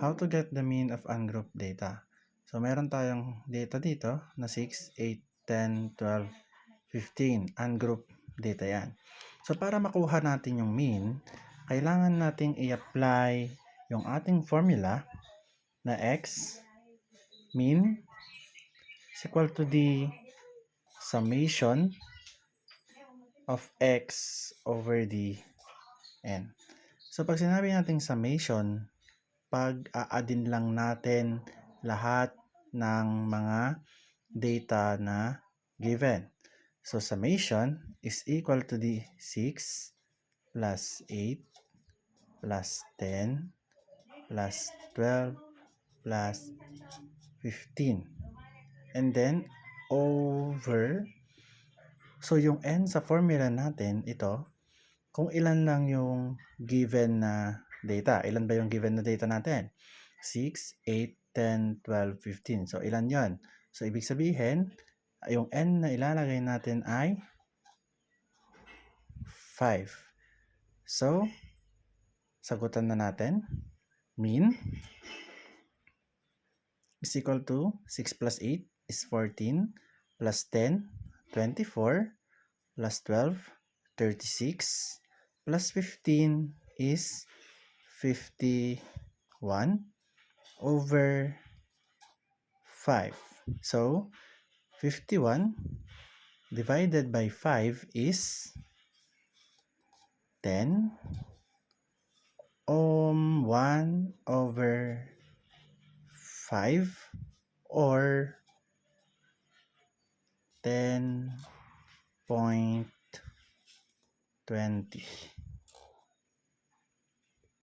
How to get the mean of ungrouped data. So, meron tayong data dito na 6, 8, 10, 12, 15. Ungrouped data yan. So, para makuha natin yung mean, kailangan nating i-apply yung ating formula na x mean is equal to the summation of x over the n. So, pag sinabi nating summation, pag aadin lang natin lahat ng mga data na given. So, summation is equal to the 6 plus 8 plus 10 plus 12 plus 15. And then, over, so yung n sa formula natin, ito, kung ilan lang yung given na data. Ilan ba yung given na data natin? 6, 8, 10, 12, 15. So, ilan yon? So, ibig sabihin, yung n na ilalagay natin ay 5. So, sagutan na natin. Mean is equal to 6 plus 8 is 14 plus 10, 24 plus 12, 36 plus 15 is 51 over 5. So, 51 divided by 5 is 10 um 1 over 5 or 10.20.